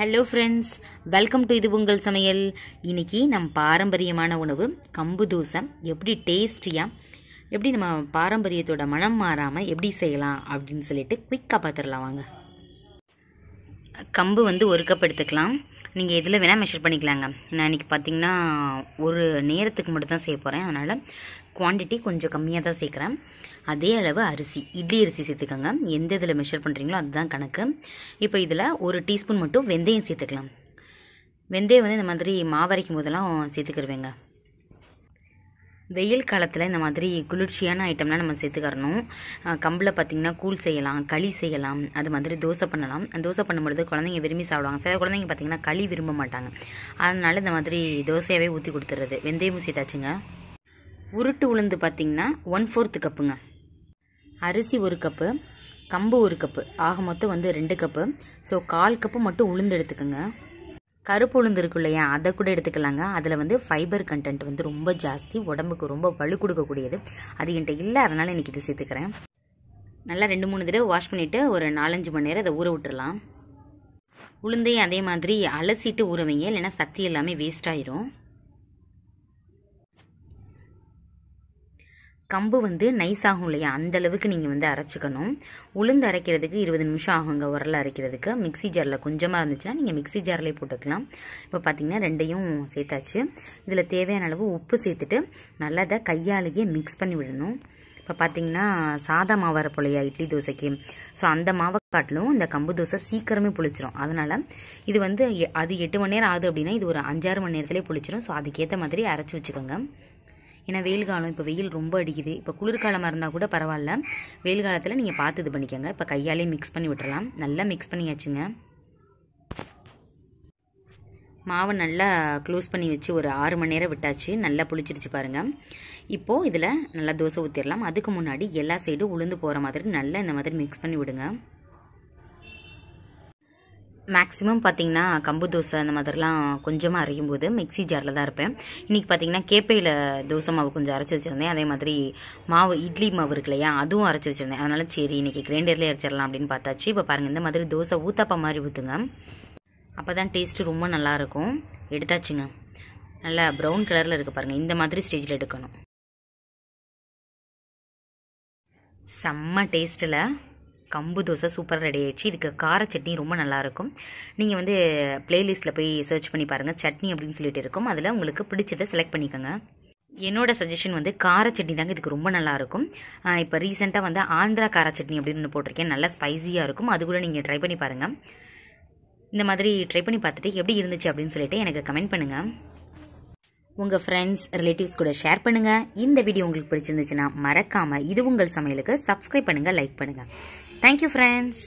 Hello friends welcome to இது உங்கள் சமையல். இன்னைக்கு நம் பாரம்பரியமான உணவு கம்பு தோசை. எப்படி டேஸ்டியாக எப்படி நம்ம பாரம்பரியத்தோட மனம் மாறாமல் எப்படி செய்யலாம் அப்படின்னு சொல்லிட்டு குயிக்காக பார்த்துடலாம் வாங்க. கம்பு வந்து ஒரு கப் எடுத்துக்கலாம். நீங்கள் எதில் வேணால் மெஷர் பண்ணிக்கலாங்க. நான் இன்றைக்கி பார்த்தீங்கன்னா ஒரு நேரத்துக்கு மட்டும் தான் செய்ய போகிறேன் அதனால் குவான்டிட்டி கொஞ்சம் கம்மியாக தான் சேர்க்குறேன். அதே அளவு அரிசி இட்லி அரிசி சேர்த்துக்கோங்க. எந்த இதில் மெஷர் பண்ணுறீங்களோ அதுதான் கணக்கு. இப்போ இதில் ஒரு டீஸ்பூன் மட்டும் வெந்தயம் சேர்த்துக்கலாம். வெந்தயம் வந்து இந்த மாதிரி மாவரைக்கும் போதெல்லாம் சேர்த்துக்கிருவேங்க. வெயில் காலத்தில் இந்த மாதிரி குளிர்ச்சியான ஐட்டம்லாம் நம்ம சேர்த்துக்கறணும். கம்பில் பார்த்திங்கன்னா கூழ் செய்யலாம் களி செய்யலாம் அது மாதிரி தோசை பண்ணலாம். தோசை பண்ணும்பொழுது குழந்தைங்க விரும்பி சாப்பிடுவாங்க. சில குழந்தைங்க பார்த்திங்கன்னா களி விரும்ப மாட்டாங்க. அதனால் இந்த மாதிரி தோசையாகவே ஊற்றி கொடுத்துறது வெந்தயமும் சேர்த்தாச்சுங்க. உருட்டு உளுந்து பார்த்திங்கன்னா ஒன் ஃபோர்த்து கப்புங்க அரிசி ஒரு கப்பு கம்பு ஒரு கப்பு ஆக மொத்தம் வந்து ரெண்டு கப்பு. ஸோ கால் கப்பு மட்டும் உளுந்து எடுத்துக்கோங்க. கருப்பு உளுந்து இருக்கு இல்லையா அதை கூட எடுத்துக்கலாங்க. அதில் வந்து ஃபைபர் கண்டென்ட் வந்து ரொம்ப ஜாஸ்தி உடம்புக்கு ரொம்ப வலு கொடுக்கக்கூடியது. அது என்கிட்ட இல்லை அதனால் இன்றைக்கி இது சேர்த்துக்கிறேன். நல்லா ரெண்டு மூணு தடவை வாஷ் பண்ணிவிட்டு ஒரு நாலஞ்சு மணி நேரம் அதை ஊற விட்டுடலாம் உளுந்தையும் அதே மாதிரி அலசிட்டு ஊற வைங்க இல்லைன்னா சக்தி எல்லாமே வேஸ்ட் ஆயிரும். கம்பு வந்து நைஸ் ஆகும் இல்லையா? அந்த அளவுக்கு நீங்கள் வந்து அரைச்சிக்கணும். உளுந்து அரைக்கிறதுக்கு இருபது நிமிஷம் ஆகுங்க உரல் அரைக்கிறதுக்கு. மிக்சி ஜாரில் கொஞ்சமாக இருந்துச்சுன்னா நீங்கள் மிக்சி ஜார்லேயே போட்டுக்கலாம். இப்போ பார்த்தீங்கன்னா ரெண்டையும் சேர்த்தாச்சு. இதில் தேவையான அளவு உப்பு சேர்த்துட்டு நல்லா இதை கையாலேயே மிக்ஸ் பண்ணி விடணும். இப்போ பார்த்தீங்கன்னா சாதா மாவு அரைப்போலையா இட்லி தோசைக்கு. ஸோ அந்த மாவை காட்டிலும் இந்த கம்பு தோசை சீக்கிரமே புளிச்சிரும். அதனால் இது வந்து அது எட்டு மணி நேரம் ஆகுது அப்படின்னா இது ஒரு அஞ்சாறு மணி நேரத்துலேயே புளிச்சிரும். ஸோ அதுக்கேற்ற மாதிரி அரைச்சி வச்சுக்கோங்க. ஏன்னா வெயில் காலம் இப்போ வெயில் ரொம்ப அடிக்குது. இப்போ குளிர்காலமாக இருந்தால் கூட பரவாயில்ல. வெயில் காலத்தில் நீங்கள் பார்த்து இது பண்ணிக்கோங்க. இப்போ கையாலே மிக்ஸ் பண்ணி விட்டுறலாம். நல்லா மிக்ஸ் பண்ணியாச்சுங்க. மாவை நல்லா க்ளோஸ் பண்ணி வச்சு ஒரு ஆறு மணி நேரம் விட்டாச்சு. நல்லா புளிச்சிருச்சு பாருங்கள் இப்போது இதில் நல்லா தோசை ஊற்றிடலாம் அதுக்கு முன்னாடி எல்லா சைடும் உளுந்து போகிற மாதிரி நல்லா இந்த மாதிரி மிக்ஸ் பண்ணி விடுங்க. மேக்ஸிமம் பார்த்தீங்கன்னா கம்பு தோசை அந்த மாதிரிலாம் கொஞ்சமாக அரைக்கும் போது மிக்சி ஜாரில் தான் இருப்பேன். இன்றைக்கி பார்த்தீங்கன்னா கேப்பையில் தோசை மாவு கொஞ்சம் அரைச்சி வச்சுருந்தேன். அதே மாதிரி மாவு இட்லி மாவு இருக்கு இல்லையா அதுவும் அரைச்சி வச்சுருந்தேன். அதனால சரி இன்றைக்கி கிரைண்டர்லேயே அரைச்சிடலாம் அப்படின்னு பார்த்தாச்சு. இப்போ பாருங்கள் இந்த மாதிரி தோசை ஊத்தாப்பா மாதிரி ஊற்றுங்க அப்போ தான் டேஸ்ட்டு ரொம்ப நல்லாயிருக்கும் எடுத்தாச்சுங்க. நல்லா ப்ரௌன் கலரில் இருக்குது பாருங்கள் இந்த மாதிரி ஸ்டேஜில் எடுக்கணும். செம்ம டேஸ்ட்டில் கம்பு தோசை சூப்பராக ரெடி ஆயிடுச்சு. இதுக்கு கார சட்னி ரொம்ப நல்லாயிருக்கும் நீங்கள் வந்து பிளேலிஸ்ட்டில் போய் சர்ச் பண்ணி பாருங்கள் சட்னி அப்படின்னு சொல்லிட்டு இருக்கும். அதில் உங்களுக்கு பிடிச்சதை செலக்ட் பண்ணிக்கோங்க. என்னோட சஜஷன் வந்து கார சட்னி தாங்க இதுக்கு ரொம்ப நல்லாயிருக்கும் இப்போ ரீசெண்டாக வந்து ஆந்திரா கார சட்னி அப்படின்னு போட்டிருக்கேன். நல்லா ஸ்பைஸியாக இருக்கும். அது கூட நீங்கள் ட்ரை பண்ணி பாருங்கள் இந்த மாதிரி ட்ரை பண்ணி பார்த்துட்டு எப்படி இருந்துச்சு அப்படின்னு சொல்லிட்டு எனக்கு கமெண்ட் பண்ணுங்கள் உங்கள் ஃப்ரெண்ட்ஸ் ரிலேட்டிவ்ஸ் கூட ஷேர் பண்ணுங்கள் இந்த வீடியோ உங்களுக்கு பிடிச்சிருந்துச்சுன்னா மறக்காமல் இது உங்கள் சமையலுக்கு சப்ஸ்கிரைப் பண்ணுங்கள் லைக் பண்ணுங்கள் தேங்க்யூ ஃப்ரெண்ட்ஸ்